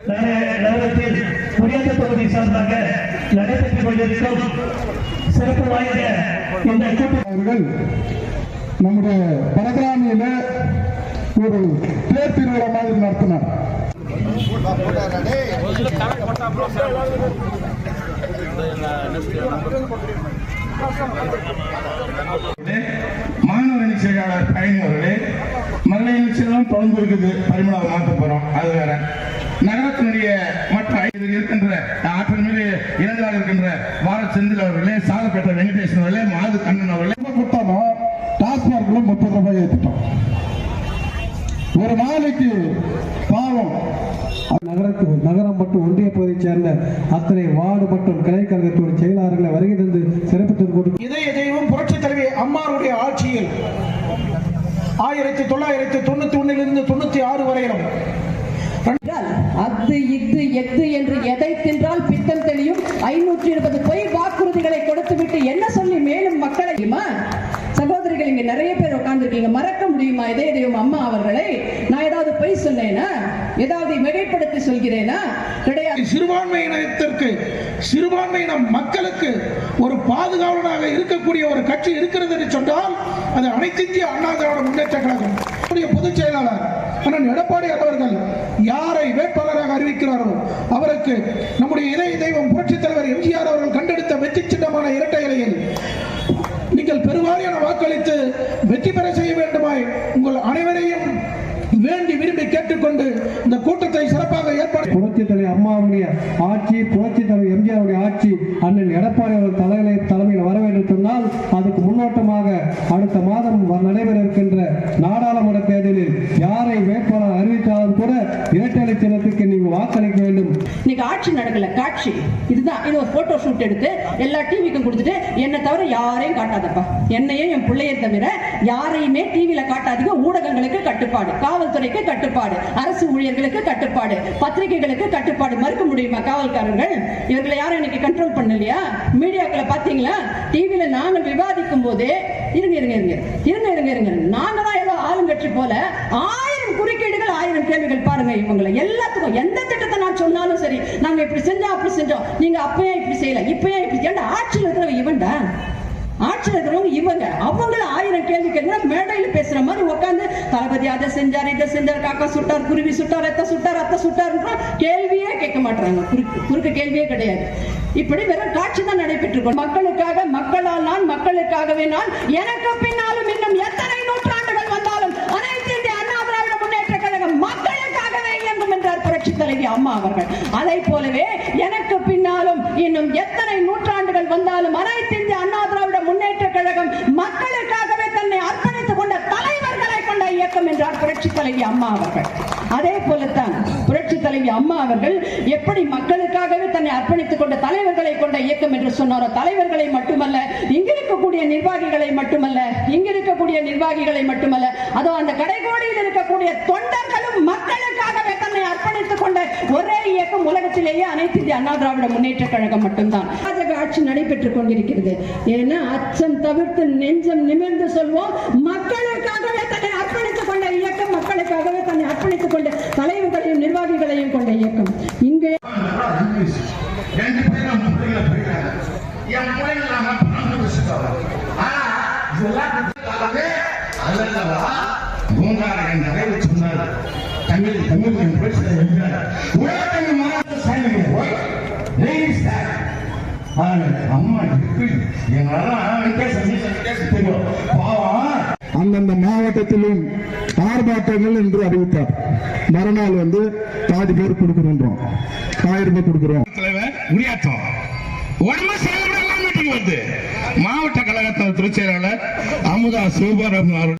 நகரத்தில் புரியாத பகுதி சார்பாக நடைபெற்றுக் கொண்டிருக்கும் சிறப்பு வாய்ந்த இந்த கூட்டம் நம்முடைய பரகிராமியில ஒரு தேர் திருவிழா மாதிரி நடத்தினார். மாணவரணி செயலாளர் பயணியவர்களே மல்ல நிச்சயம் தொடர்ந்து இருக்குது பரிமளாவை மாற்ற போறோம். அது வேற. நகரத்தினுடைய மற்ற இருக்கின்ற ஆற்றல் மீது இளைஞராக இருக்கின்ற வார செந்தில் அவர்களே சாதப்பேட்டை வெங்கடேசன் அவர்களே மாது கண்ணன் அவர்களே. கொடுத்தாலும் டாஸ்மார்க்ல முப்பது ரூபாய் ஏற்றிட்டோம் ஒரு நாளைக்கு பாவம். நகரத்து நகரம் மற்றும் ஒன்றிய பகுதியைச் சேர்ந்த அத்தனை வார்டு மற்றும் கிளைக்கழகத்துடைய செயலாளர்களை வருகை தந்து சிறப்பித்துக் கொண்டு இதய தெய்வம் புரட்சித் தலைவி அம்மாருடைய ஆட்சியில் ஆயிரத்தி தொள்ளாயிரத்தி தொண்ணூத்தி ஒன்னிலிருந்து தொண்ணூத்தி ஆறு வரையிலும் அத்து இத்து எத்து என்று எதை தின்றால் பித்தம் தெளியும்? ஐநூற்றி இருபது பொய் வாக்குறுதிகளை கொடுத்துவிட்டு என்ன சொல்லி மேலும் மக்களையுமா சகோதரிகள் இங்க நிறைய பேர் உட்கார்ந்துருக்கீங்க. மறக்க முடியுமா இதே தெய்வம் அம்மா அவர்களை? நான் ஏதாவது பொய் சொன்னேனா? ஏதாவது மிகைப்படுத்தி சொல்கிறேனா? கிடையாது. சிறுபான்மையினத்திற்கு சிறுபான்மையின மக்களுக்கு ஒரு பாதுகாவலனாக இருக்கக்கூடிய ஒரு கட்சி இருக்கிறது என்று சொன்னால் அது அனைத்து இந்திய அண்ணா திராவிட முன்னேற்ற கழகம் பொதுச் செயலாளர் அண்ணன் எடப்பாடி அவர்கள் வேட்பாளராக அவருக்கு நம்முடைய இதய தெய்வம் புரட்சித் தலைவர் எம்ஜிஆர் அவர்கள் கண்டெடுத்த வெற்றி சின்னமான இரட்டை இலையில் நீங்கள் பெருவாரியான வாக்களித்து வெற்றி பெற செய்ய வேண்டுமாய் உங்கள் அனைவரையும் வேண்டி விரும்பி கேட்டுக்கொண்டு இந்த கூட்டத்தை சிறப்பாக ஏற்பாடு புரட்சி தலைவர் அம்மாவுடைய ஆட்சி புரட்சி தலைவர் எம்ஜிஆருடைய ஆட்சி அண்ணன் எடப்பாடி அவர்கள் தலைமை தலைமையில் வர வேண்டும் சொன்னால் அதுக்கு முன்னோட்டமாக அடுத்த மாதம் நடைபெற இருக்கின்ற நாடாளுமன்ற தேர்தலில் யாரை வேட்பாளர் அறிவித்தாலும் கூட இரட்டை இலை சின்னத்துக்கு வாக்களிக்க வேண்டும். இன்னைக்கு ஆட்சி நடக்கல காட்சி. இதுதான். இது ஒரு போட்டோ ஷூட் எடுத்து எல்லா டிவிக்கும் கொடுத்துட்டு என்னை தவிர யாரையும் காட்டாதப்பா. என்னையும் என் பிள்ளையை தவிர யாரையுமே டிவியில காட்டாதீங்க. ஊடகங்களுக்கு கட்டுப்பாடு காவல்துறைக்கு கட்டுப்பாடு அரசு ஊழியர்களுக்கு கட்டுப்பாடு பத்திரிகைகளுக்கு கட்டுப்பாடு. மறுக்க முடியுமா காவல்காரர்கள்? இவர்களை யாரும் இன்னைக்கு கண்ட்ரோல் பண்ணலையா? மீடியாக்களை பாத்தீங்களா டிவியில நானும் விவாதிக்கும் போதே இருங்க இருங்க இருங்க. இருங்க இருங்க இருங்க. நாங்க தான் போல ஆயிரம் குறுக்கீடுகள் ஆயிரம் கேள்விகள் பாருங்க. இவங்களை எல்லாத்துக்கும் எந்த திட்டத்தை நான் சொன்னாலும் சரி நாங்க இப்படி செஞ்சோம் அப்படி செஞ்சோம். நீங்க அப்பயே இப்படி செய்யல இப்பயே இப்படி ஏன்டா ஆட்சியில் இருக்கிறவங்க இவன்டா? ஆட்சியில் இருக்கிறவங்க இவங்க. அவங்கள ஆயிரம் கேள்வி கேட்க மேடையில் பேசுற மாதிரி உட்காந்து தளபதி அதை செஞ்சார் இதை செஞ்சார் காக்கா சுட்டார் குருவி சுட்டார் எத்த சுட்டார் அத்தை சுட்டார்ன்ற கேள்வியே கேட்க மாட்டாங்க குறுக்கு குறுக்கு கேள்வியே கிடையாது. இப்படி வெறும் காட்சி தான் நடைபெற்று மக்களுக்காக மக்களால் நான் மக்களுக்காகவே நான் எனக்கு பின்னாலும் இன்னும் எத்தனை நூற்றாண்டுகள் வந்தாலும் அனைத்து இந்திய அண்ணா திராவிட முன்னேற்ற கழகம் மக்களுக்காகவே இயங்கும் என்றார் புரட்சி தலைவி அம்மா அவர்கள் அதை போலவே எனக்கு பின்னாலும் இன்னும் எத்தனை நூற்றாண்டுகள் வந்தாலும் அனைத்து இந்திய அண்ணா திராவிட முன்னேற்ற கழகம் மக்களுக்காகவே தன்னை அர்ப்பணித்துக் கொண்ட தலைவர்களை கொண்ட இயக்கம் என்றார் புரட்சி தலைவி அம்மா அவர்கள். அதே போலத்தான் புரட்சி தலைவி அம்மா அவர்கள் எப்படி மக்களுக்காகவே தன்னை அர்ப்பணித்துக் கொண்ட தலைவர்களை கொண்ட இயக்கம் என்று சொன்னாரோ தலைவர்களை மட்டுமல்ல இங்க இருக்கக்கூடிய நிர்வாகிகளை மட்டுமல்ல இங்க இருக்கக்கூடிய நிர்வாகிகளை மட்டுமல்ல அதோ அந்த கடைகோடியில் இருக்கக்கூடிய தொண்டர்கள் மக்களுக்காகவே தன்னை அர்ப்பணித்துக் கொண்ட இயக்கம் உலகத்திலேயே அனைத்து இந்திய அண்ணா திராவிட முன்னேற்ற கழகம் மட்டும்தான். பாஜக ஆட்சி நடைபெற்றுக் கொண்டிருக்கிறது. ஏன்னா அச்சம் தவிர்த்து நெஞ்சம் நிமிர்ந்து சொல்வோம் மக்களுக்காகவே தன்னை அர்ப்பணித்துக் கொண்ட இயக்கம் மக்களுக்காகவே தன்னை அர்ப்பணித்துக் கொண்ட தலைவர்களையும் நிர்வாகிகளையும் கொண்ட இயக்கம். இங்கே என் பூங்காரன் நிறைவு சொன்னார் தமிழ் தமிழ் என் அம்மா அந்தந்த மாவட்டத்திலும் ஆர்ப்பாட்டங்கள் என்று அறிவித்தார். மறுநாள் வந்து பாதி பேர் கொடுக்கிறோம் ஆயிரம் ரூபாய் கொடுக்கிறோம். தலைவர் உரியாட்டம் உடம்பு மீட்டிங் மாவட்ட கழகத்தின் துணைச் அமுதா சிவபாரம் அவர்கள்.